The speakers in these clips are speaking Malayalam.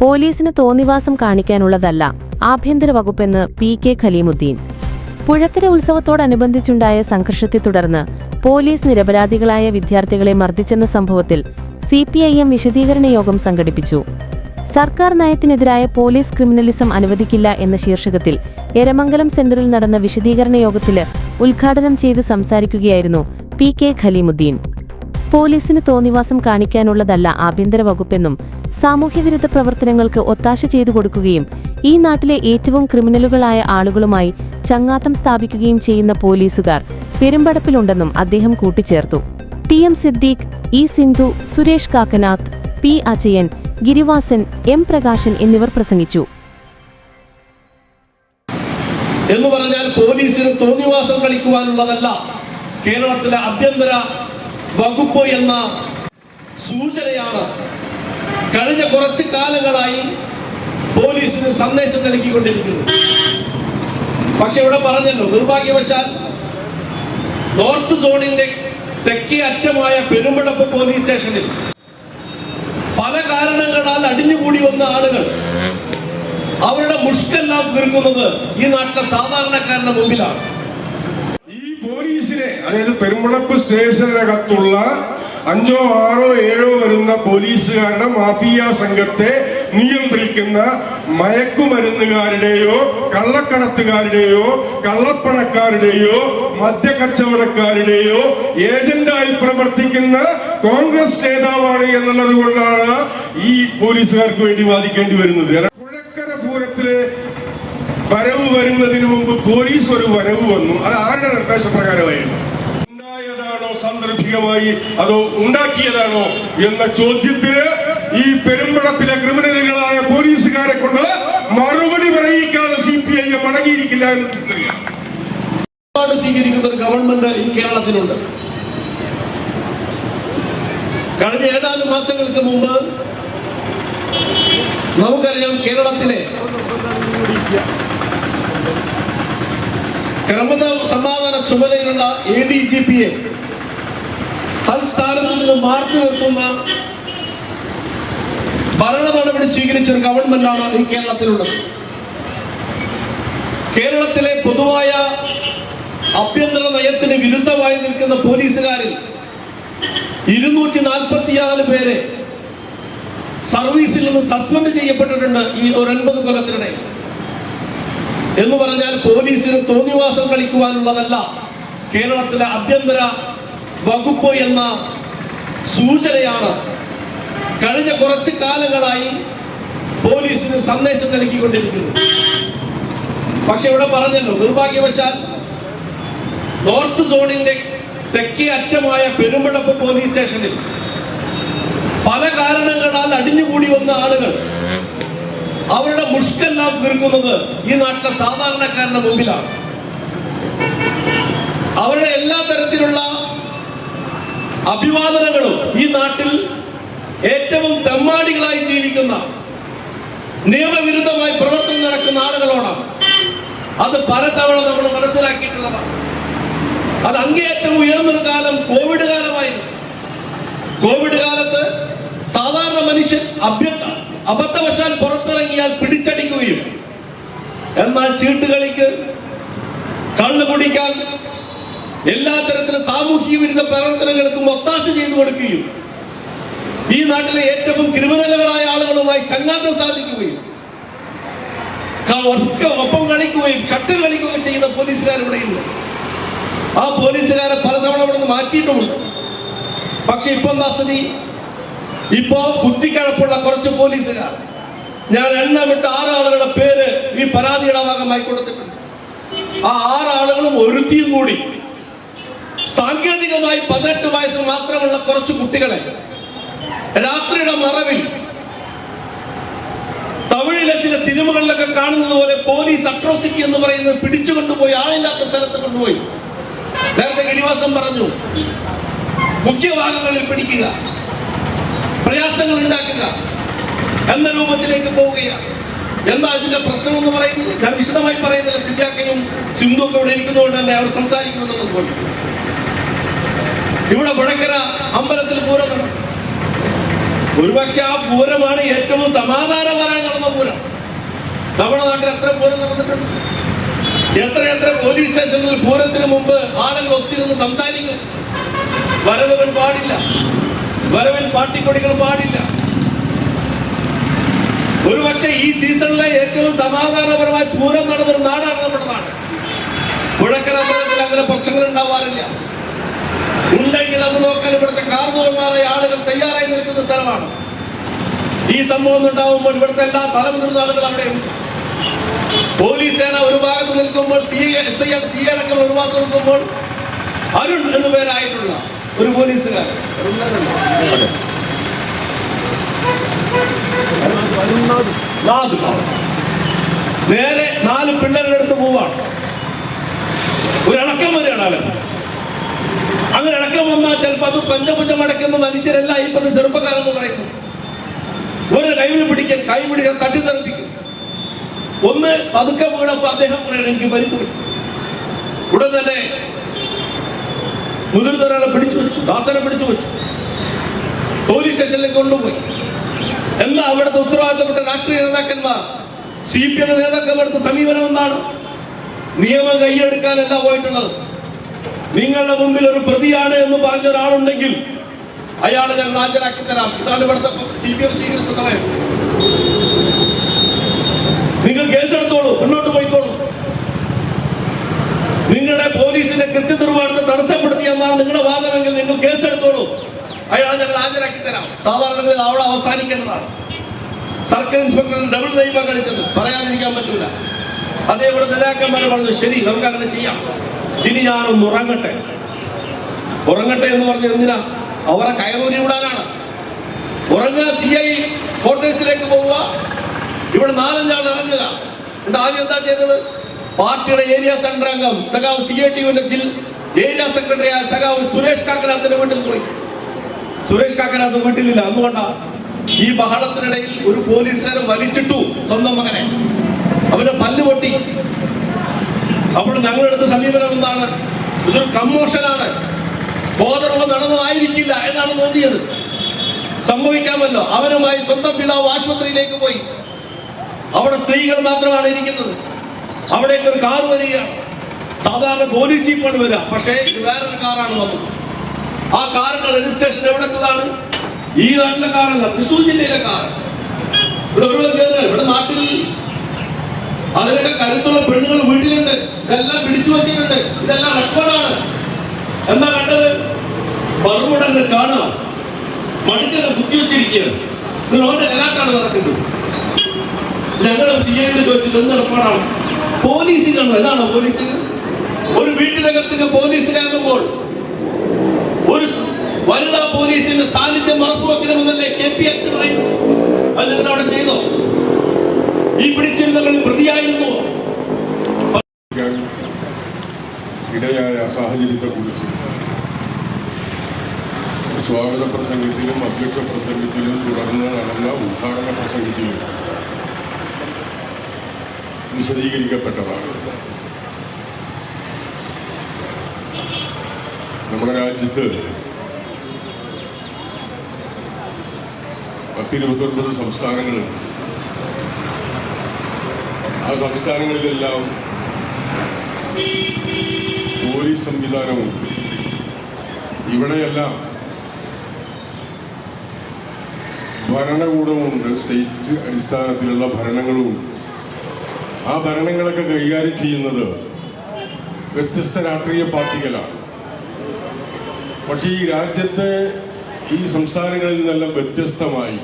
പോലീസിന് തോന്നിവാസം കാണിക്കാനുള്ളതല്ല ആഭ്യന്തര വകുപ്പെന്ന് പി കെ ഖലീമുദ്ദീൻ. പുഴത്തിര ഉത്സവത്തോടനുബന്ധിച്ചുണ്ടായ സംഘർഷത്തെ തുടർന്ന് പോലീസ് നിരപരാധികളായ വിദ്യാർത്ഥികളെ മർദ്ദിച്ചെന്ന സംഭവത്തിൽ സി പി ഐ എം വിശദീകരണ യോഗം സംഘടിപ്പിച്ചു. സർക്കാർ നയത്തിനെതിരായ പോലീസ് ക്രിമിനലിസം അനുവദിക്കില്ല എന്ന ശീർഷകത്തിൽ എരമംഗലം സെന്ററിൽ നടന്ന വിശദീകരണ യോഗത്തിൽ ഉദ്ഘാടനം ചെയ്ത് സംസാരിക്കുകയായിരുന്നു പി കെ ഖലീമുദ്ദീൻ. പോലീസിന് തോന്നിവാസം കാണിക്കാനുള്ളതല്ല ആഭ്യന്തര വകുപ്പെന്നും സാമൂഹ്യവിരുദ്ധ പ്രവർത്തനങ്ങൾക്ക് ഒത്താശ ചെയ്തു കൊടുക്കുകയും ഈ നാട്ടിലെ ഏറ്റവും ക്രിമിനലുകളായ ആളുകളുമായി ചങ്ങാത്തം സ്ഥാപിക്കുകയും ചെയ്യുന്ന പോലീസുകാർ പെരുമ്പടപ്പിലുണ്ടെന്നും അദ്ദേഹം കൂട്ടിച്ചേർത്തു. T M Siddique E Sindhu Suresh Kakkanath P Ajayan Girivasan M Prakashan എന്നിവർ പ്രസംഗിച്ചു. എന്ന് പറഞ്ഞാൽ പോലീസിന് തോന്നിവാസം കളിക്കുവാനുള്ളതല്ല കേരളത്തിലെ ആഭ്യന്തര വകുപ്പ് എന്ന സൂചനയാണ് കഴിഞ്ഞ കുറച്ച് കാലങ്ങളായി പോലീസിന് സന്ദേശം നൽകിക്കൊണ്ടിരിക്കുന്നത്. പക്ഷെ ഇവിടെ പറഞ്ഞല്ലോ നിർഭാഗ്യവശാൽ നോർത്ത് സോണിന്റെ തെക്കേ അറ്റമായ പെരുമ്പടപ്പ് പോലീസ് സ്റ്റേഷനിൽ പല കാരണങ്ങളാൽ അടിഞ്ഞുകൂടി വന്ന ആളുകൾ അവരുടെ മുഷ്കെല്ലാം തീർക്കുന്നത് ഈ നാട്ടിലെ സാധാരണക്കാരന്റെ മുമ്പിലാണ്. അതായത് പെരുമ്പളപ്പ് സ്റ്റേഷനകത്തുള്ള അഞ്ചോ ആറോ ഏഴോ വരുന്ന പോലീസുകാരുടെ മാഫിയ സംഘത്തെ നിയന്ത്രിക്കുന്ന മയക്കുമരുന്നുകാരുടെയോ കള്ളക്കടത്തുകാരുടെയോ കള്ളപ്പണക്കാരുടെയോ മദ്യക്കച്ചവടക്കാരുടെയോ ഏജന്റായി പ്രവർത്തിക്കുന്ന കോൺഗ്രസ് നേതാവാണ് എന്നുള്ളത് കൊണ്ടാണ് ഈ പോലീസുകാർക്ക് വേണ്ടി വാദിക്കേണ്ടി വരുന്നത്. പുഴക്കര പൂരത്തിൽ വരവ് വരുന്നതിന് മുമ്പ് പോലീസ് ഒരു വരവ് വന്നു. അത് ആരുടെ നിർദ്ദേശപ്രകാരമായിരുന്നു? സാന്ദർഭികമായി അതോ ഉണ്ടാക്കിയതാണോ എന്ന ചോദ്യത്തിന് ഈ പെരുമ്പടപ്പിലെ ക്രിമിനലുകളായ പോലീസുകാരെ കൊണ്ട് മറുപടി പറയിക്കാതെ സി പി ഐ മടങ്ങിയിരിക്കില്ല എന്ന് തിരിച്ചറിയാം. സ്വീകരിക്കുന്ന ഒരു ഗവൺമെന്റ് ഈ കേരളത്തിലുണ്ട്. കഴിഞ്ഞ ഏതാനും മാസങ്ങൾക്ക് മുമ്പ് നമുക്കറിയാം കേരളത്തിലെ ക്രമത സമാധാന ചുമതലയുള്ള എ ഡി ജി പിയെ തൽസ്ഥാനത്ത് നിന്ന് മാറ്റി നിർത്തുന്ന ഭരണ നടപടി സ്വീകരിച്ച ഒരു ഗവൺമെന്റാണ് ഈ കേരളത്തിലുള്ളത്. കേരളത്തിലെ പൊതുവായ ആഭ്യന്തര നയത്തിന് വിരുദ്ധമായി നിൽക്കുന്ന പോലീസുകാരിൽ ഇരുന്നൂറ്റി നാൽപ്പത്തിയാറ് പേരെ സർവീസിൽ നിന്ന് സസ്പെൻഡ് ചെയ്യപ്പെട്ടിട്ടുണ്ട് ഈ ഒരു അൻപത് കൊല്ലത്തിനിടെ. എന്ന് പറഞ്ഞാൽ പോലീസിന് തോന്നിവാസം കളിക്കുവാനുള്ളതല്ല കേരളത്തിലെ ആഭ്യന്തര വകുപ്പ് എന്ന സൂചനയാണ് കഴിഞ്ഞ കുറച്ച് കാലങ്ങളായി പോലീസിന് സന്ദേശം നൽകിക്കൊണ്ടിരിക്കുന്നു പക്ഷെ ഇവിടെ പറഞ്ഞല്ലോ നിർഭാഗ്യവശാൽ നോർത്ത് സോണിന്റെ തെക്കേ അറ്റമായ പെരുമ്പടപ്പ് പോലീസ് സ്റ്റേഷനിൽ പല കാരണങ്ങളാൽ അടിഞ്ഞുകൂടി വന്ന ആളുകൾ അവരുടെ മുഷ്കെല്ലാം തീർക്കുന്നത് ഈ നാട്ടിലെ സാധാരണക്കാരന്റെ മുമ്പിലാണ്. അവരുടെ എല്ലാ തരത്തിലുള്ള അഭിവാദനങ്ങളും ഈ നാട്ടിൽ ഏറ്റവും തെമ്മാടികളായി ജീവിക്കുന്ന നിയമവിരുദ്ധമായി പ്രവർത്തനം നടക്കുന്ന ആളുകളോടാണ്. അത് പലതവണ നമ്മൾ മനസ്സിലാക്കിയിട്ടുള്ളതാണ്. അത് അങ്ങേയറ്റം ഉയർന്നൊരു കാലം കോവിഡ് കാലമായിരുന്നു. കോവിഡ് കാലത്ത് സാധാരണ മനുഷ്യൻ അഭ്യ അബദ്ധവശാൽ പുറത്തിറങ്ങിയാൽ പിടിച്ചടിക്കുകയും എന്നാൽ ചീട്ടുകളിക്ക് കള്ളു കുടിക്കാൻ എല്ലാ തരത്തിലും സാമൂഹിക വിരുദ്ധ പ്രവർത്തനങ്ങൾക്കും ഒത്താശ ചെയ്തു കൊടുക്കുകയും ഈ നാട്ടിലെ ഏറ്റവും ക്രിമിനലുകളായ ആളുകളുമായി ചങ്ങാത്തം സാധിക്കുകയും ഒപ്പം കളിക്കുകയും ഷട്ടിൽ കളിക്കുകയും ചെയ്യുന്ന പോലീസുകാർ ഇവിടെയുണ്ട് ആ പോലീസുകാരെ പലതവണ ഇവിടെ നിന്ന് മാറ്റിയിട്ടുമുണ്ട് പക്ഷെ ഇപ്പൊ എന്താ സ്ഥിതി? ഇപ്പോ ബുദ്ധിക്കഴപ്പുള്ള കുറച്ച് പോലീസുകാർ. ഞാൻ എണ്ണമിട്ട് ആറ് ആളുകളുടെ പേര് ഈ പരാതിയുടെ ഭാഗമായി കൊടുത്തിട്ടുണ്ട്. ആ ആറ് ആളുകളും ഒരുത്തിയും കൂടി സാങ്കേതികമായി പതിനെട്ട് വയസ്സ് മാത്രമുള്ള കുറച്ച് കുട്ടികളെ രാത്രിയുടെ മറവിൽ തമിഴിലെ ചില സിനിമകളിലൊക്കെ കാണുന്നത് പോലെ പോലീസ് അട്രോസിറ്റി എന്ന് പറയുന്നത് പിടിച്ചു കൊണ്ടുപോയി ആളില്ലാത്ത സ്ഥലത്ത് കൊണ്ടുപോയി. നേരത്തെ ഗിരിവാസം പറഞ്ഞു മുഖ്യഭാഗങ്ങളിൽ പിടിക്കുക പ്രയാസങ്ങൾ ഉണ്ടാക്കുക എന്ന രൂപത്തിലേക്ക് പോവുകയാണ്. എന്താ ഇതിന്റെ പ്രശ്നം എന്ന് പറയുന്നത്? ഞാൻ വിശദമായി പറയുന്നില്ല സിദ്ധാക്കയും സിന്ധു ഒക്കെ ഇവിടെ ഇരിക്കുന്നതുകൊണ്ട് തന്നെ അവർ സംസാരിക്കുന്നത് പോലെ. ഇവിടെ വടക്കര അമ്പലത്തിൽ പൂരം ഒരുപക്ഷെ ആ പൂരമാണ് ഏറ്റവും സമാധാനപരമായി നടന്ന പൂരം. നമ്മുടെ നാട്ടിൽ എത്ര പൂരം നടന്നിട്ടുണ്ട്? എത്ര എത്ര പോലീസ് സ്റ്റേഷനിൽ പൂരത്തിന് മുമ്പ് ആളുകൾ ഒത്തിരുന്ന് സംസാരിക്കും വരവുകൾ പാടില്ല. വരവൻ പാട്ടിക്കൊടികൾ പാടില്ല. ഒരുപക്ഷെ ഈ സീസണിലെ ഏറ്റവും സമാധാനപരമായി പൂരം നടന്നൊരു നാടാണ് നമ്മുടെ നാട്. പുഴക്കര അമ്പലത്തിൽ അങ്ങനെ പ്രശ്നങ്ങൾ ഉണ്ടാവാറില്ല. ഉണ്ടെങ്കിൽ അത് നോക്കാൻ ഇവിടുത്തെ കാർന്നൂരന്മാരായ ആളുകൾ തയ്യാറായി നിൽക്കുന്ന സ്ഥലമാണ്. ഈ സംഭവം ഉണ്ടാവുമ്പോൾ ഇവിടുത്തെ എല്ലാ തലമുതിർന്ന ആളുകൾ അവിടെയുണ്ട് പോലീസ് സേന ഒരു ഭാഗത്ത് നിൽക്കുമ്പോൾ സി എസ് ഐ സി അടക്കം ഒരു ഭാഗത്ത് നിൽക്കുമ്പോൾ അരുൺ എന്നു പേരായിട്ടുള്ള ഒരു പോലീസുകാരൻ. നേരെ നാല് പിള്ളേരുടെ അടുത്ത് പോവാണ്. ഒരു ഇളക്കം വരികയാണ് അവൻ ഇളക്കം വന്നാൽ ചിലപ്പോൾ അത് പഞ്ചപുഞ്ചം അടയ്ക്കുന്ന മനുഷ്യരല്ല ഇപ്പോഴത്തെ ചെറുപ്പക്കാരെന്ന് പറയുന്നു. ഒരു കൈവിൽ പിടിക്കാൻ കൈ പിടിക്കാൻ തട്ടിത്തെറിപ്പിക്കും ഒന്ന് പതുക്കെ വീണപ്പോ അദ്ദേഹം പറയണം എനിക്ക് പരിക്കു ഉടൻ തന്നെ മുതിർന്നൊരാളെ പിടിച്ചു വെച്ചു ദാസനെ പിടിച്ചു വെച്ചു. പോലീസ് സ്റ്റേഷനിലേക്ക് കൊണ്ടുപോയി. എന്താ അവിടുത്തെ ഉത്തരവാദിത്തപ്പെട്ട രാഷ്ട്രീയ നേതാക്കന്മാർ? സി പി എം നേതാക്കന്മാരുടെ സമീപനം എന്താണ്? നിയമം കൈയ്യെടുക്കാനല്ല പോയിട്ടുള്ളത്. നിങ്ങളുടെ മുമ്പിൽ ഒരു പ്രതിയാണ് എന്ന് പറഞ്ഞ ഒരാളുണ്ടെങ്കിൽ അയാളെ ഞങ്ങൾ ഹാജരാക്കി തരാം. ഇതാണ് ഇവിടുത്തെ സി പി എം സ്വീകരിച്ച സമയം. നിങ്ങൾ കേസെടുത്തോളൂ മുന്നോട്ട് പോയിക്കോളൂ. നിങ്ങളുടെ പോലീസിന്റെ കൃത്യനിർവഹണത്തെ തടസ്സപ്പെടുത്തി എന്നാണ് നിങ്ങളുടെ വാദമെങ്കിൽ നിങ്ങൾ കേസെടുത്തോളൂ അയാളെ ഞങ്ങൾ ഹാജരാക്കി തരാം. സാധാരണ അവിടെ അവസാനിക്കേണ്ടതാണ്. സർക്കിൾ ഇൻസ്പെക്ടർ ഡബിൾ നൈമ കളിച്ചത്. പറയാതിരിക്കാൻ പറ്റൂല. അതേ ഇവിടെ നേതാക്കന്മാർ പറഞ്ഞു ശരി നമുക്ക് അങ്ങനെ ചെയ്യാം. ഇനി ഞാനൊന്ന് ഉറങ്ങട്ടെ. ഉറങ്ങട്ടെ എന്ന് പറഞ്ഞ എന്തിനാ? അവരെ കയറൂരി വിടാനാണ്. ഉറങ്ങുക സി ഐ ക്വാർട്ടേഴ്സിലേക്ക് പോവുക. ഇവിടെ നാലഞ്ചാൾ ഇറങ്ങുക. എന്നിട്ട് ആദ്യം എന്താ ചെയ്തത്? പാർട്ടിയുടെ ഏരിയ സെന്റർ അംഗം സഖാവ് സി ഐ ടിയുടെ ഏരിയ സെക്രട്ടറി ആയ സഖാവ് സുരേഷ് കാക്കനാഥിന്റെ വീട്ടിൽ പോയി. സുരേഷ് കാക്കനാഥ് വീട്ടിലില്ല. അതുകൊണ്ടാ ഈ ബഹളത്തിനിടയിൽ ഒരു പോലീസുകാരൻ വലിച്ചിട്ടു സ്വന്തം മകനെ. അവന്റെ പല്ല് പൊട്ടി. അപ്പോൾ ഞങ്ങളെടുത്ത സമീപനം എന്താണ്? ഇതൊരു കമ്മോഷനാണ്. ബോധർവം നടന്നതായിരിക്കില്ല എന്നാണ് തോന്നിയത്. സംഭവിക്കാമല്ലോ. അവരുമായി സ്വന്തം പിതാവ് ആശുപത്രിയിലേക്ക് പോയി. അവിടെ സ്ത്രീകൾ മാത്രമാണ് ഇരിക്കുന്നത്. അവിടേക്ക് ഒരു കാർ വരികയാണ് സാധാരണ പോലീസ് ജീപ്പാണ് വരിക. പക്ഷേ ഇത് വേറൊരു കാറാണ് വന്നത്. ആ കാറിന്റെ രജിസ്ട്രേഷൻ എവിടെത്തതാണ്? ഈ നാട്ടിലെ കാറല്ല തൃശ്ശൂർ ജില്ലയിലെ കാർ. ഇവിടെ ഇവിടെ നാട്ടിൽ അതിനൊക്കെ കരുത്തുള്ള പെണ്ണുകൾ വീട്ടിലുണ്ട്. ഇതെല്ലാം പിടിച്ചു വച്ചിട്ടുണ്ട്. ഇതെല്ലാം റെക്കോർഡാണ് എന്താ കണ്ടത്? മറുപടങ്ങൾ കാണാം മണിക്കൊക്കെ കുത്തി വെച്ചിരിക്കുകയാണ്. ഇത് ഓന്റെ കലാട്ടാണ് നടക്കുന്നത്. ഞങ്ങൾ ചെയ്യേണ്ടി ചോദിച്ചിട്ട് എന്ത് റെക്കോർഡാണ് പോലീസിനാണ് എന്നാണോ പോലീസിന് ഒരു വീട്ടിനകത്തേക്ക് പോലീസിലാകുമ്പോൾ ഒരു വനിതാ പോലീസിന്റെ സാന്നിധ്യം ഉറപ്പുവെക്കണമെന്നല്ലേ കെ പി എസ് പറയുന്നത്? അത് നിങ്ങൾ അവിടെ ചെയ്തോ? ഈ പിടിച്ചിരുന്നവരിൽ പ്രതിയായിരുന്നു. ഇടയായ സാഹചര്യത്തെക്കുറിച്ച് സ്വാഗത പ്രസംഗത്തിലും അധ്യക്ഷ പ്രസംഗത്തിലും തുടർന്ന് നടന്ന ഉദ്ഘാടന പ്രസംഗത്തിലും വിശദീകരിക്കപ്പെട്ടതാണ്. നമ്മുടെ രാജ്യത്ത് പത്തിരുപത്തൊൻപത് സംസ്ഥാനങ്ങളുണ്ട്. ആ സംസ്ഥാനങ്ങളിലെല്ലാം പോലീസ് സംവിധാനവും ഇവിടെയെല്ലാം ഭരണകൂടമുണ്ട് സ്റ്റേറ്റ് അടിസ്ഥാനത്തിലുള്ള ഭരണങ്ങളുമുണ്ട് ആ ഭരണങ്ങളൊക്കെ കൈകാര്യം ചെയ്യുന്നത് വ്യത്യസ്ത രാഷ്ട്രീയ പാർട്ടികളാണ്. പക്ഷേ ഈ രാജ്യത്തെ ഈ സംസ്ഥാനങ്ങളിൽ നിന്നെല്ലാം വ്യത്യസ്തമായി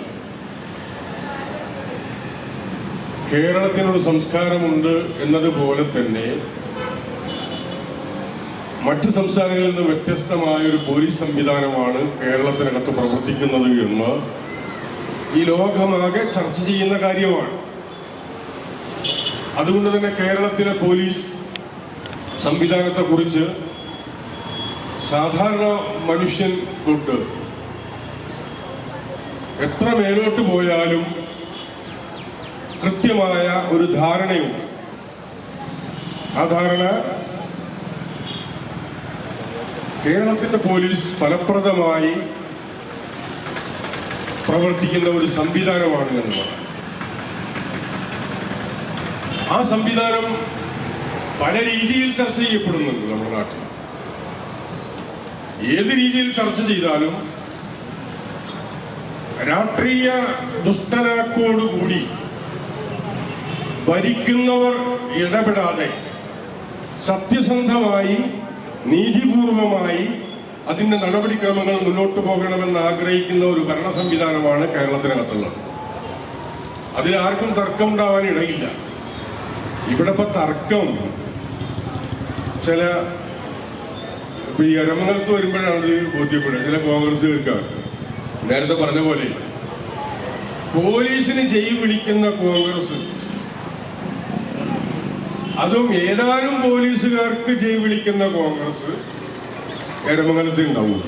കേരളത്തിനൊരു സംസ്കാരമുണ്ട് എന്നതുപോലെ തന്നെ മറ്റ് സംസ്ഥാനങ്ങളിൽ നിന്ന് വ്യത്യസ്തമായ ഒരു പോലീസ് സംവിധാനമാണ് കേരളത്തിനകത്ത് പ്രവർത്തിക്കുന്നത് എന്ന് ഈ ലോകമാകെ ചർച്ച ചെയ്യുന്ന കാര്യമാണ്. അതുകൊണ്ട് തന്നെ കേരളത്തിലെ പോലീസ് സംവിധാനത്തെക്കുറിച്ച് സാധാരണ മനുഷ്യൻ തൊട്ട് എത്ര മേലോട്ട് പോയാലും കൃത്യമായ ഒരു ധാരണയുണ്ട്. ആ ധാരണ കേരളത്തിന്റെ പോലീസ് ഫലപ്രദമായി പ്രവർത്തിക്കുന്ന ഒരു സംവിധാനമാണ് എന്നുള്ളത് ആ സംവിധാനം പല രീതിയിൽ ചർച്ച ചെയ്യപ്പെടുന്നുണ്ട് നമ്മുടെ നാട്ടിൽ. ഏത് രീതിയിൽ ചർച്ച ചെയ്താലും രാഷ്ട്രീയ ദുഷ്ടനാക്കോടുകൂടി ഭരിക്കുന്നവർ ഇടപെടാതെ സത്യസന്ധമായി നീതിപൂർവമായി അതിന്റെ നടപടിക്രമങ്ങൾ മുന്നോട്ട് പോകണമെന്ന് ആഗ്രഹിക്കുന്ന ഒരു ഭരണ സംവിധാനമാണ് കേരളത്തിനകത്തുള്ളത്. അതിലാർക്കും തർക്കം ഉണ്ടാവാൻ ഇടയില്ല. ഇവിടെ ഇപ്പൊ തർക്കം. ചില ഈ അരമംഗലത്ത് വരുമ്പോഴാണ് ബോധ്യപ്പെടുക. ചില കോൺഗ്രസ്സുകാർക്കാണ് നേരത്തെ പറഞ്ഞ പോലെ പോലീസിന് ജയ് വിളിക്കുന്ന കോൺഗ്രസ് അതും ഏതാനും പോലീസുകാർക്ക് ജയ് വിളിക്കുന്ന കോൺഗ്രസ് എരമംഗലത്ത് ഉണ്ടാവും.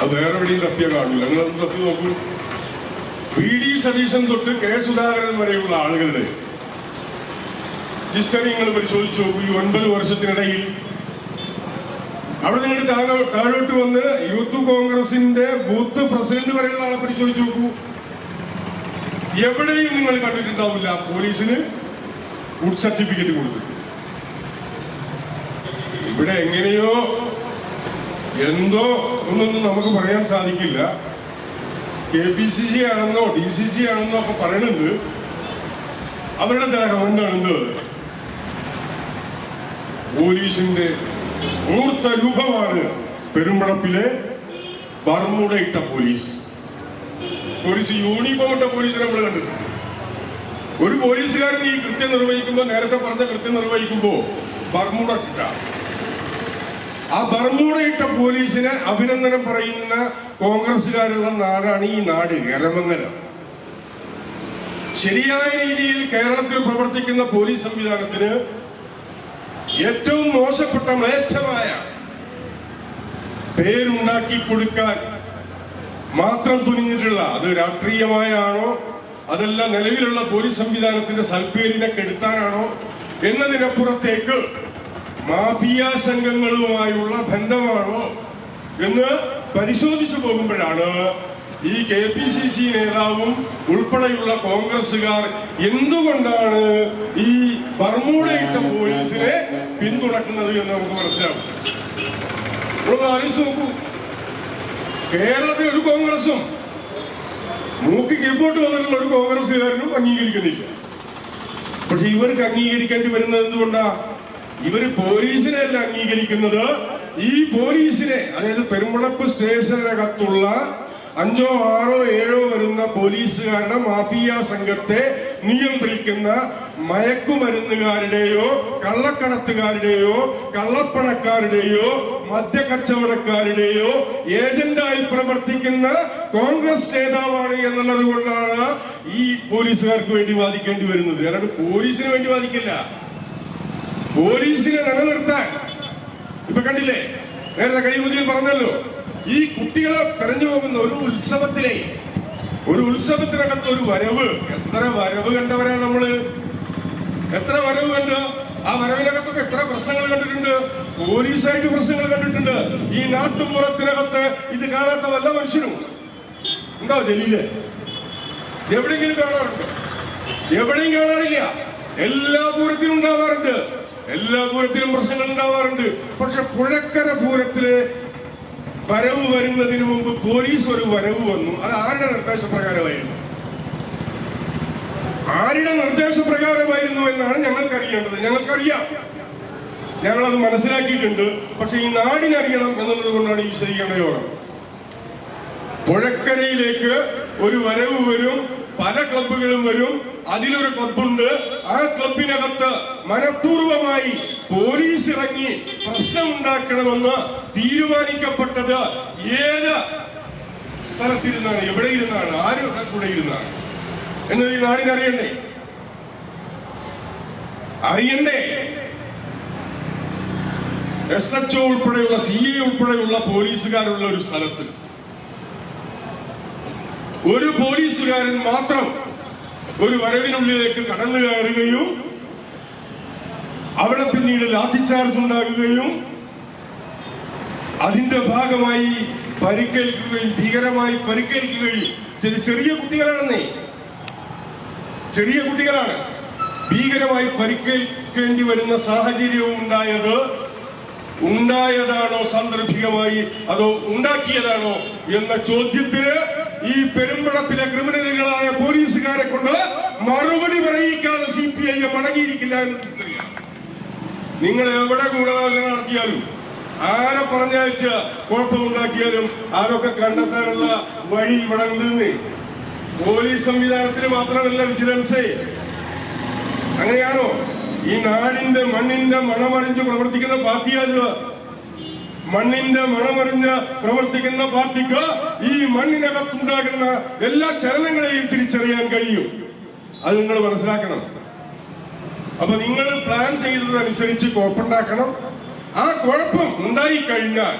അത് വേറെ എവിടെയും തപ്പിയ കാണില്ല. നിങ്ങളൊന്ന് തപ്പി നോക്കൂ. വി ഡി സതീശൻ തൊട്ട് കെ സുധാകരൻ വരെയുള്ള ആളുകളുടെ ഹിസ്റ്ററി നിങ്ങൾ പരിശോധിച്ചു നോക്കൂ. ഈ ഒൻപത് വർഷത്തിനിടയിൽ അവിടെ നിങ്ങൾ താഴോ താഴോട്ട് വന്ന് യൂത്ത് കോൺഗ്രസിന്റെ ബൂത്ത് പ്രസിഡന്റ് വരെയുള്ള ആളെ പരിശോധിച്ച് നോക്കൂ. എവിടെയും നിങ്ങൾ കണ്ടിട്ടുണ്ടാവില്ല. പോലീസിന് ഗുഡ് സർട്ടിഫിക്കറ്റ് കൊടുത്തു. ഇവിടെ എങ്ങനെയോ എന്തോ ഒന്നൊന്നും നമുക്ക് പറയാൻ സാധിക്കില്ല. കെ പി സി സി ആണെന്നോ ഡി സി സി ആണെന്നോ ഒക്കെ പറയണത് അവരുടെ ചില കമന്റാണ് എന്ത് പോലീസിന്റെ മൂർത്ത രൂപമാണ് പെരുമ്പടപ്പിലെ ബർമുടയിട്ട പോലീസ്. പോലീസ് യൂണിഫോം ഇട്ട പോലീസിനെ നമ്മൾ കണ്ടിട്ടുണ്ട്. ഒരു പോലീസുകാരൻ ഈ കൃത്യം നിർവഹിക്കുമ്പോൾ നേരത്തെ പറഞ്ഞ കൃത്യം നിർവഹിക്കുമ്പോൾ ബർമൂഡ ഇട്ട. ആ ബർമുടയിട്ട പോലീസിനെ അഭിനന്ദനം പറയുന്ന കോൺഗ്രസ്സുകാരുള്ള നാടാണ് ഈ നാട് എരമംഗലം. ശരിയായ രീതിയിൽ കേരളത്തിൽ പ്രവർത്തിക്കുന്ന പോലീസ് സംവിധാനത്തിന് ഏറ്റവും മോശപ്പെട്ട മ്ലേച്ഛമായ പേരുണ്ടാക്കി കൊടുക്കാൻ മാത്രം തുനിഞ്ഞിട്ടുള്ള അത് രാഷ്ട്രീയമായാണോ അതല്ല നിലവിലുള്ള പോലീസ് സംവിധാനത്തിന്റെ സൽപേരിനെ കെടുത്താനാണോ? എന്നതിനപ്പുറത്തേക്ക് മാഫിയ സംഘങ്ങളുമായുള്ള ബന്ധമാണോ എന്ന് പരിശോധിച്ചു പോകുമ്പോഴാണ് ഈ കെ പി സി സി നേതാവും ഉൾപ്പെടെയുള്ള കോൺഗ്രസുകാർ എന്തുകൊണ്ടാണ് ഈ ബർമൂടയിട്ട പോലീസിനെ പിന്തുണക്കുന്നത് എന്ന് നമുക്ക് മനസ്സിലാവും. നമ്മളൊന്ന് ആലോചിച്ച് നോക്കൂ. കേരളത്തിലെ ഒരു കോൺഗ്രസും മൂക്ക് കീഴ്പോട്ട് വന്നിട്ടുള്ള ഒരു കോൺഗ്രസ്സുകാരനും അംഗീകരിക്കുന്നില്ല. പക്ഷെ ഇവർക്ക് അംഗീകരിക്കേണ്ടി വരുന്നത് എന്തുകൊണ്ടാ? ഇവർ പോലീസിനെ അല്ല അംഗീകരിക്കുന്നത്. ഈ പോലീസിനെ അതായത് പെരുമ്പടപ്പ് സ്റ്റേഷനകത്തുള്ള അഞ്ചോ ആറോ ഏഴോ വരുന്ന പോലീസുകാരുടെ മാഫിയ സംഘത്തെ നിയന്ത്രിക്കുന്ന മയക്കുമരുന്നുകാരുടെയോ കള്ളക്കടത്തുകാരുടെയോ കള്ളപ്പണക്കാരുടെയോ മദ്യക്കച്ചവടക്കാരുടെയോ ഏജന്റായി പ്രവർത്തിക്കുന്ന കോൺഗ്രസ് നേതാവാണ് എന്നുള്ളത് കൊണ്ടാണ് ഈ പോലീസുകാർക്ക് വേണ്ടി വാദിക്കേണ്ടി വരുന്നത്. അല്ലാണ്ട് പോലീസിന് വേണ്ടി വാദിക്കില്ല. പോലീസിനെ നിലനിർത്താൻ. ഇപ്പൊ കണ്ടില്ലേ? നേരത്തെ കൈമുതിയിൽ പറഞ്ഞല്ലോ. ഈ കുട്ടികളെ തെരഞ്ഞു പോകുന്ന ഒരു ഉത്സവത്തിലെ ഒരു ഉത്സവത്തിനകത്ത് ഒരു വരവ്. എത്ര വരവ് കണ്ടവരാണ് നമ്മൾ? എത്ര വരവ് കണ്ടു? ആ വരവിനകത്തൊക്കെ എത്ര പ്രശ്നങ്ങൾ കണ്ടിട്ടുണ്ട്? പോലീസായിട്ട് പ്രശ്നങ്ങൾ കണ്ടിട്ടുണ്ട്. ഈ നാട്ടുമ്പുറത്തിനകത്ത് ഇത് കാണാത്ത വല്ല മനുഷ്യനും ഉണ്ടോ ജലീൽ എവിടെയെങ്കിലും കാണാറുണ്ട്? എവിടെയും കാണാറില്ല. എല്ലാ പൂരത്തിലും ഉണ്ടാവാറുണ്ട്. എല്ലാ പൂരത്തിലും പ്രശ്നങ്ങൾ ഉണ്ടാവാറുണ്ട്. പക്ഷെ പുഴക്കര പൂരത്തിൽ വരവ് വരുന്നതിന് മുമ്പ് പോലീസ് ഒരു വരവ് വന്നു. അത് ആരുടെ നിർദ്ദേശപ്രകാരമായിരുന്നു? ആരുടെ നിർദ്ദേശപ്രകാരമായിരുന്നു എന്നാണ് ഞങ്ങൾക്ക് അറിയേണ്ടത് ഞങ്ങൾക്കറിയാം. അത് മനസ്സിലാക്കിയിട്ടുണ്ട്. പക്ഷെ ഈ നാടിനറിയണം എന്നുള്ളത് കൊണ്ടാണ് ഈ വിശദീകരണ യോഗം. പുഴക്കരയിലേക്ക് ഒരു വരവ് വരും. പല ക്ലബുകളും വരും. അതിലൊരു ക്ലബുണ്ട് ആ ക്ലബിനകത്ത് മനഃപൂർവമായി പോലീസ് ഇറങ്ങി പ്രശ്നമുണ്ടാക്കണമെന്ന് തീരുമാനിക്കപ്പെട്ടത് ഏത് സ്ഥലത്തിരുന്നാണ്? എവിടെ ഇരുന്നാണ് ആരുടെ കൂടെ ഇരുന്നാണ് എന്നത് ഈ നാടിനറിയണ്ടേ? അറിയണ്ടേ? എസ് എച്ച് ഒ ഉൾപ്പെടെയുള്ള സി എ ഉൾപ്പെടെയുള്ള പോലീസുകാരുള്ള ഒരു സ്ഥലത്ത്. ഒരു പോലീസുകാരൻ മാത്രം ഒരു വരവിനുള്ളിലേക്ക് കടന്നു കയറുകയും അവിടെ പിന്നീട് ലാത്തിച്ചാർജ് ഉണ്ടാകുകയും അതിന്റെ ഭാഗമായി പരിക്കേൽക്കുകയും ഭീകരമായി പരിക്കേൽക്കുകയും ചില ചെറിയ കുട്ടികളാണെന്നേ. ചെറിയ കുട്ടികളാണ്. ഭീകരമായി പരിക്കേൽക്കേണ്ടി വരുന്ന സാഹചര്യവും ഉണ്ടായത് ഉണ്ടായതാണോ സാന്ദർഭികമായി? അതോ ഉണ്ടാക്കിയതാണോ എന്ന ചോദ്യത്തിന് ഈ പെരുമ്പടപ്പിലെ ക്രിമിനലുകളായ പോലീസുകാരെ കൊണ്ട് മറുപടി പറയിക്കാതെ സി പി ഐ മടങ്ങിയിരിക്കില്ല എന്ന് തിരിച്ചറിയാം നിങ്ങൾ എവിടെ ഗൂഢാലോചന നടത്തിയാലും ആരെ പറഞ്ഞയച്ച് കുഴപ്പമുണ്ടാക്കിയാലും ആരൊക്കെ കണ്ടെത്താനുള്ള വഴി ഇവിടെ നിന്ന് പോലീസ് സംവിധാനത്തിന് മാത്രമല്ല വിജിലൻസ്. അങ്ങനെയാണോ? ഈ നാടിന്റെ മണ്ണിന്റെ മണമറിഞ്ഞ് പ്രവർത്തിക്കുന്ന പാർട്ടിയാത് മണ്ണിന്റെ മണമറിഞ്ഞ് പ്രവർത്തിക്കുന്ന പാർട്ടിക്ക് ഈ മണ്ണിനകത്തുണ്ടാകുന്ന എല്ലാ ചലനങ്ങളെയും തിരിച്ചറിയാൻ കഴിയും. അത് നിങ്ങൾ മനസ്സിലാക്കണം. അപ്പൊ നിങ്ങൾ പ്ലാൻ ചെയ്തതനുസരിച്ച് കുഴപ്പമുണ്ടാക്കണം ആ കുഴപ്പം ഉണ്ടായി കഴിഞ്ഞാൽ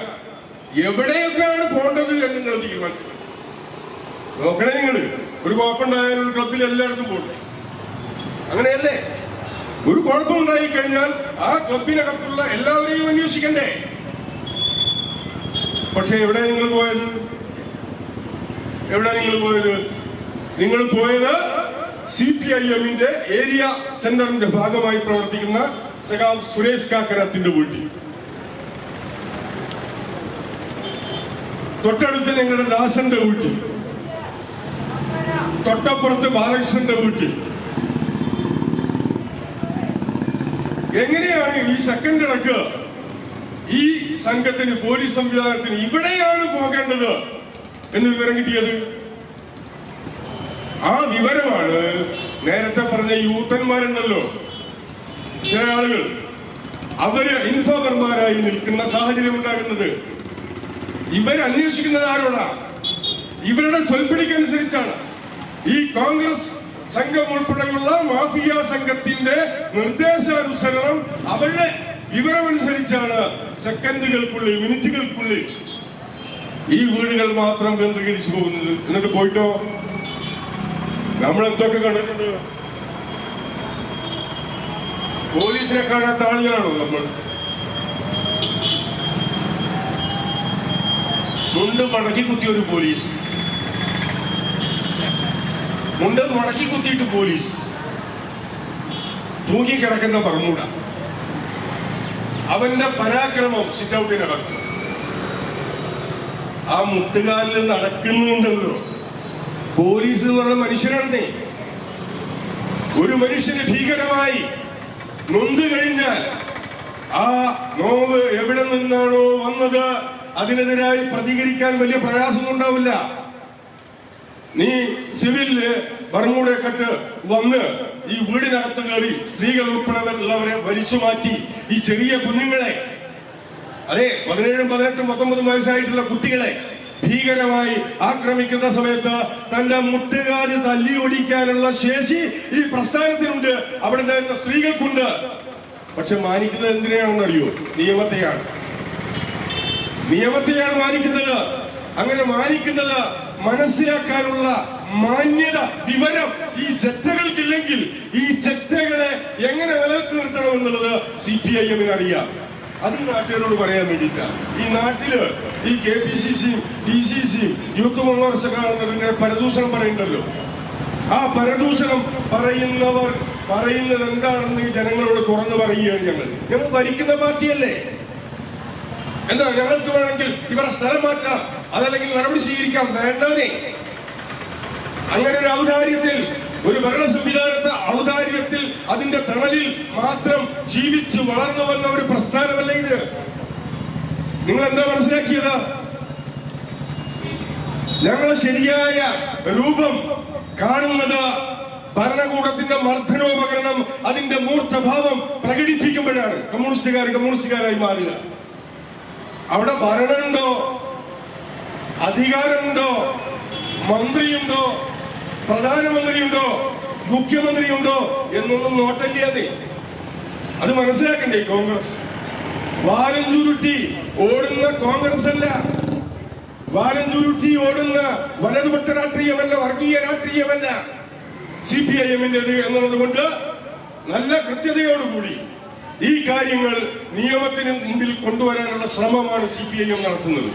എവിടെയൊക്കെയാണ് പോകേണ്ടത് എന്ന് നിങ്ങൾ തീരുമാനിച്ചു നോക്കണേ നിങ്ങൾ ഒരു കുഴപ്പമുണ്ടായാൽ ഒരു ക്ലബിൽ എല്ലായിടത്തും പോകട്ടെ. അങ്ങനെയല്ലേ? ഒരു കുഴപ്പം ഉണ്ടായി കഴിഞ്ഞാൽ ആ ക്ലബിനകത്തുള്ള എല്ലാവരെയും അന്വേഷിക്കണ്ടേ? പക്ഷെ എവിടെ നിങ്ങൾ പോയത്? എവിടെ നിങ്ങൾ പോയത്? നിങ്ങൾ പോയത് സി പി ഐ എമ്മിന്റെ ഏരിയ സെന്ററിന്റെ ഭാഗമായി പ്രവർത്തിക്കുന്ന സഖാവ് സുരേഷ് കാക്കരത്തിന്റെ വീട്ടിൽ. തൊട്ടടുത്ത് ഞങ്ങളുടെ ദാസന്റെ വീട്ടിൽ. തൊട്ടപ്പുറത്ത് ബാലകൃഷ്ണന്റെ വീട്ടിൽ. എങ്ങനെയാണ് ഈ സെക്കൻഡ് ഇടയ്ക്ക് ഈ സംഘത്തിന് പോലീസ് സംവിധാനത്തിന് ഇവിടെയാണ് പോകേണ്ടത് എന്ന് വിവരം കിട്ടിയത്? ആ വിവരമാണ് നേരത്തെ പറഞ്ഞ യൂത്തന്മാരുണ്ടല്ലോ ചില ആളുകൾ. അവർ ഇൻഫോമർമാരായി നിൽക്കുന്ന സാഹചര്യം ഉണ്ടാകുന്നത്. ഇവർ അന്വേഷിക്കുന്നത് ആരോടാ? ഇവരുടെ ചൊൽപ്പിടിക്കനുസരിച്ചാണ് ഈ കോൺഗ്രസ് സംഘം ഉൾപ്പെടെയുള്ള മാഫിയ സംഘത്തിന്റെ നിർദ്ദേശാനുസരണം അവരുടെ വിവരമനുസരിച്ചാണ് സെക്കൻഡുകൾക്കുള്ളിൽ മിനിറ്റുകൾക്കുള്ളിൽ ഈ വീടുകൾ മാത്രം കേന്ദ്രീകരിച്ചു പോകുന്നത്. എന്നിട്ട് പോയിട്ടോ? നമ്മൾ എന്തൊക്കെ കണ്ടിട്ടുണ്ട് പോലീസിനെ കാണാത്ത ആളുകളാണോ നമ്മൾ? മുണ്ട് മടക്കി കുത്തിയ ഒരു പോലീസ്. മുണ്ട് മടക്കി കുത്തിയിട്ട് പോലീസ്. തൂങ്ങിക്കിടക്കുന്ന പറമൂട. അവന്റെ പരാക്രമം സിറ്റ് നടക്കും ആ മുട്ടുകാലിൽ നടക്കുന്നുണ്ടല്ലോ. പോലീസ് എന്ന് പറഞ്ഞ മനുഷ്യരാണെന്നേ ഒരു മനുഷ്യന് ഭീകരമായി നൊന്തു കഴിഞ്ഞാൽ ആ നോവ് എവിടെ നിന്നാണോ വന്നത് അതിനെതിരായി പ്രതികരിക്കാൻ വലിയ പ്രയാസമൊന്നും ഉണ്ടാവില്ല. നീ സിവിൽ ഭരണകൂടെ കട്ട് വന്ന് ഈ വീടിനകത്ത് കയറി സ്ത്രീകൾ ഉൾപ്പെടെയുള്ളവരെ വലിച്ചു മാറ്റി ഈ ചെറിയ കുഞ്ഞുങ്ങളെ അതെ പതിനേഴും പതിനെട്ടും പത്തൊമ്പതും വയസ്സായിട്ടുള്ള കുട്ടികളെ ഭീകരമായി ആക്രമിക്കുന്ന സമയത്ത് തന്റെ മുട്ടുകാൽ തല്ലി ഓടിക്കാനുള്ള ശേഷി ഈ പ്രസ്ഥാനത്തിനുണ്ട്. അവിടെ ഉണ്ടായിരുന്ന സ്ത്രീകൾക്കുണ്ട്. പക്ഷെ മാനിക്കുന്നത് എന്തിനാണെന്ന് അറിയോ നിയമത്തെയാണ്. നിയമത്തെയാണ് മാനിക്കുന്നത്. അങ്ങനെ മാനിക്കുന്നത് മനസ്സിലാക്കാനുള്ള മാന്യത വിവരം ഈ ജറ്റകൾക്കില്ലെങ്കിൽ ഈ ജറ്റകളെ എങ്ങനെ നിലനിർത്തണം എന്നുള്ളത് സി പി ഐ എമ്മിന് അറിയാം. അത് നാട്ടുകാരോട് പറയാൻ വേണ്ടിയിട്ടാണ് ഈ നാട്ടിൽ ഈ കെ പി സി സിയും ഡി സി സിയും യൂത്ത് കോൺഗ്രസ് ഇങ്ങനെ പരദൂഷണം പറയുന്നുണ്ടല്ലോ ആ പരദൂഷണം പറയുന്നവർ പറയുന്നത് എന്താണെന്ന് ജനങ്ങളോട് തുറന്നു പറയുകയാണ് ഞങ്ങൾ. ഞങ്ങൾ ഭരിക്കുന്ന പാർട്ടിയല്ലേ? എന്താ ഞങ്ങൾക്ക് വേണമെങ്കിൽ ഇവരെ സ്ഥലം മാറ്റാം അതല്ലെങ്കിൽ നടപടി സ്വീകരിക്കാം. വേണ്ടതേ അങ്ങനെ ഒരു ഔദാര്യത്തിൽ ഒരു ഭരണ സംവിധാനത്തെ ഔദാര്യത്തിൽ അതിന്റെ തണലിൽ മാത്രം ജീവിച്ച് വളർന്നു വന്ന ഒരു പ്രസ്ഥാനമല്ല ഇത്. നിങ്ങൾ എന്താ മനസ്സിലാക്കിയത്? ഞങ്ങൾ ശരിയായ രൂപം കാണുന്നത് ഭരണകൂടത്തിന്റെ മർദ്ദനോപകരണം അതിന്റെ മൂർത്തഭാവം പ്രകടിപ്പിക്കുമ്പോഴാണ്. കമ്മ്യൂണിസ്റ്റുകാർ കമ്മ്യൂണിസ്റ്റുകാരായി മാറുക. അവിടെ ഭരണമുണ്ടോ? അധികാരമുണ്ടോ? മന്ത്രിയുണ്ടോ? പ്രധാനമന്ത്രിയുണ്ടോ? മുഖ്യമന്ത്രിയുണ്ടോ? എന്നൊന്നും നോട്ടല്ലാതെ അത് മനസ്സിലാക്കണ്ടേ കോൺഗ്രസ്? വാലും ചുരുട്ടി ഓടുന്ന കോൺഗ്രസ് അല്ല വാലും ചുരുട്ടി ഓടുന്ന വലതുപക്ഷ രാഷ്ട്രീയമല്ല വർഗീയ രാഷ്ട്രീയമല്ല. സി പി ഐ എമ്മിന്റെത് എന്നുള്ളത് കൊണ്ട് നല്ല കൃത്യതയോടുകൂടി ഈ കാര്യങ്ങൾ നിയമത്തിന് മുമ്പിൽ കൊണ്ടുവരാനുള്ള ശ്രമമാണ് സി പി ഐ എം നടത്തുന്നത്.